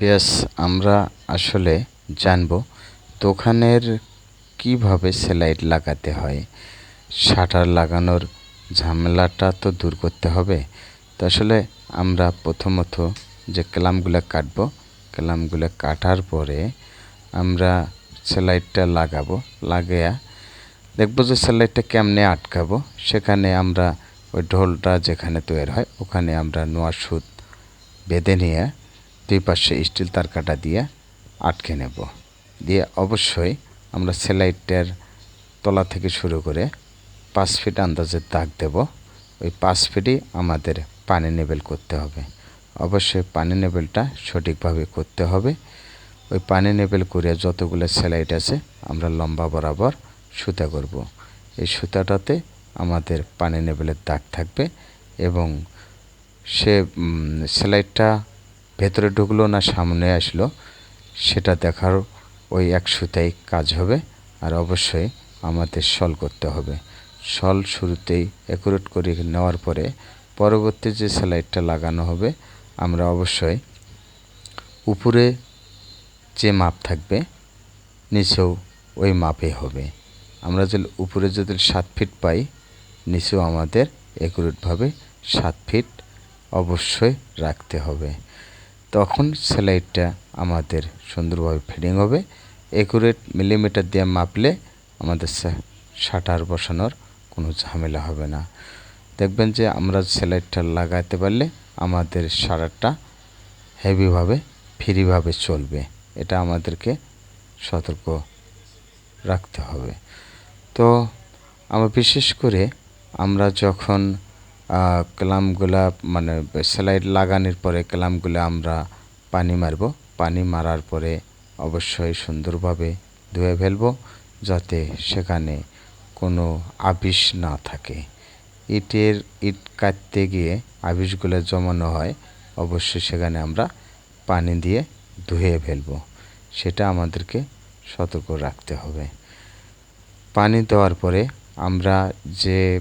ব্যাস আমরা আসলে জানব দোকানের কীভাবে সেলাইট লাগাতে হয়। শাটার লাগানোর ঝামেলাটা তো দূর করতে হবে। তো আসলে আমরা প্রথমত যে ক্লামগুলো কাটব, ক্লামগুলো কাটার পরে আমরা সেলাইটটা লাগাবো লাগাইয়া দেখব যে সেলাইটটা কেমনে আটকাবো। সেখানে আমরা ওই ঢোলটা যেখানে তৈরি হয়, ওখানে আমরা নোয়া সুদ বেঁধে নিয়ে দুই পাশে স্টিল তার কাটা দিয়ে আটকে নেব। দিয়ে অবশ্যই আমরা সেলাইটের তলা থেকে শুরু করে পাঁচ ফিট আন্দাজে দাগ দেব। ওই পাঁচ ফিটই আমাদের পানি নেবেল করতে হবে। অবশ্যই পানি নেবেলটা সঠিকভাবে করতে হবে। ওই পানি নেবেল করে যতগুলো সেলাইট আছে আমরা লম্বা বরাবর সুতা করব। এই সুতাটাতে আমাদের পানি নেবেলের দাগ থাকবে এবং সে সেলাইটটা ভেতরে ঢুকলো না, সামনে আসলো। সেটা দেখার ওই এক সুতাই কাজ হবে আর অবশ্যই আমাদের সল করতে হবে। সল শুরুতেই একুরেট করে নেওয়ার পরে পরবর্তী যে সেলাইটটা লাগানো হবে, আমরা অবশ্যই উপরে যে মাপ থাকবে, নিচেও ওই মাপে হবে। আমরা যদি উপরে যদি সাত ফিট পাই, নিচেও আমাদের একুরেটভাবে সাত ফিট অবশ্যই রাখতে হবে। তখন সেলাইটটা আমাদের সুন্দরভাবে ফিটিং হবে। একুরেট মিলিমিটার দিয়ে মাপলে আমাদের শাটার বসানোর কোনো ঝামেলা হবে না। দেখবেন যে আমরা সেলাইটটা লাগাতে পারলে আমাদের শাটারটা হেভিভাবে, ফ্রিভাবে চলবে। এটা আমাদেরকে সতর্ক রাখতে হবে। তো আমরা বিশেষ করে আমরা যখন ক্লামগুলা মানে স্যালাইড লাগানোর পরে ক্লামগুলো আমরা পানি মারব। পানি মারার পরে অবশ্যই সুন্দরভাবে ধুয়ে ফেলব যাতে সেখানে কোনো আবিষ না থাকে। ইটের ইট কাটতে গিয়ে আবিষগুলো জমানো হয়, অবশ্যই সেখানে আমরা পানি দিয়ে ধুয়ে ফেলব। সেটা আমাদেরকে সতর্ক রাখতে হবে। পানি দেওয়ার পরে আমরা যে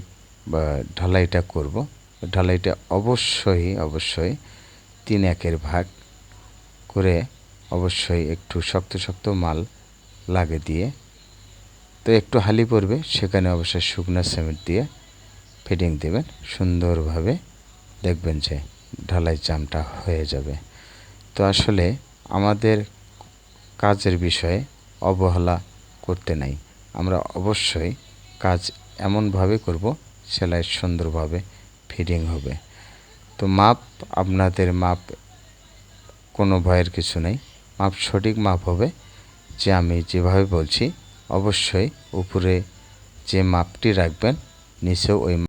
ঢালাইটা করব। ঢালাইটা অবশ্যই অবশ্যই তিন একের ভাগ করে অবশ্যই একটু শক্ত শক্ত মাল লাগে দিয়ে। তো একটু হালি পড়বে, সেখানে অবশ্যই শুকনা সিমেন্ট দিয়ে ফিটিং দেবেন। সুন্দরভাবে দেখবেন যে ঢালাই জামটা হয়ে যাবে। তো আসলে আমাদের কাজের বিষয়ে অবহেলা করতে নাই। আমরা অবশ্যই কাজ এমনভাবে করব সেলাই সুন্দরভাবে ফিটিং হবে। তো মাপ, আপনাদের মাপ কোনো ভয়ের কিছু নেই। মাপ সঠিক মাপ হবে, যে আমি যেভাবে বলছি, অবশ্যই উপরে যে মাপটি রাখবেন, নিচেও ওই